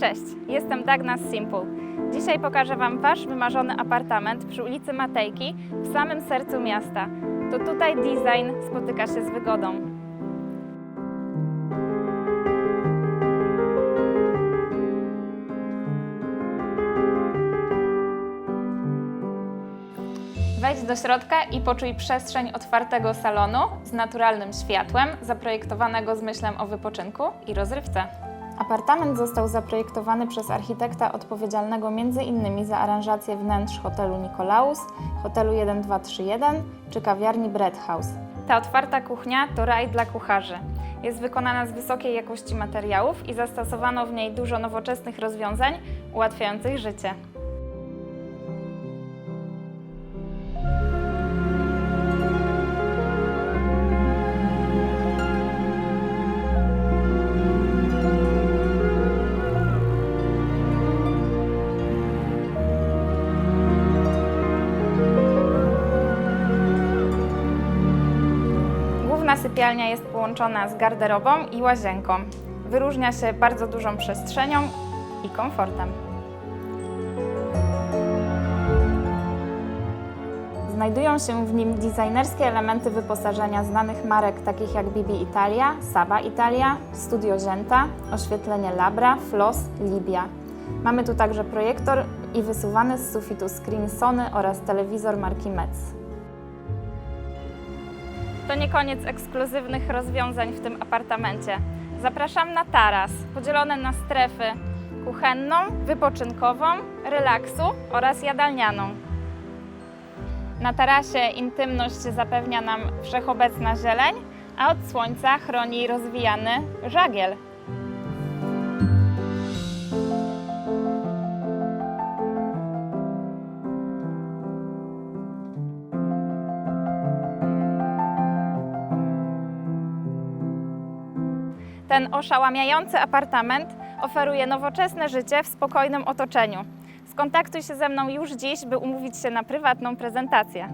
Cześć, jestem Dagna z Simple. Dzisiaj pokażę Wam Wasz wymarzony apartament przy ulicy Matejki w samym sercu miasta. To tutaj design spotyka się z wygodą. Wejdź do środka i poczuj przestrzeń otwartego salonu z naturalnym światłem, zaprojektowanego z myślą o wypoczynku i rozrywce. Apartament został zaprojektowany przez architekta odpowiedzialnego m.in. za aranżację wnętrz hotelu Nikolaus, hotelu 1231 czy kawiarni Bread House. Ta otwarta kuchnia to raj dla kucharzy. Jest wykonana z wysokiej jakości materiałów i zastosowano w niej dużo nowoczesnych rozwiązań ułatwiających życie. Sypialnia jest połączona z garderobą i łazienką. Wyróżnia się bardzo dużą przestrzenią i komfortem. Znajdują się w nim designerskie elementy wyposażenia znanych marek takich jak Bibi Italia, Saba Italia, Studio Genta, oświetlenie Labra, Floss, Libia. Mamy tu także projektor i wysuwany z sufitu screen Sony oraz telewizor marki Metz. To nie koniec ekskluzywnych rozwiązań w tym apartamencie. Zapraszam na taras, podzielony na strefy kuchenną, wypoczynkową, relaksu oraz jadalnianą. Na tarasie intymność zapewnia nam wszechobecna zieleń, a od słońca chroni rozwijany żagiel. Ten oszałamiający apartament oferuje nowoczesne życie w spokojnym otoczeniu. Skontaktuj się ze mną już dziś, by umówić się na prywatną prezentację.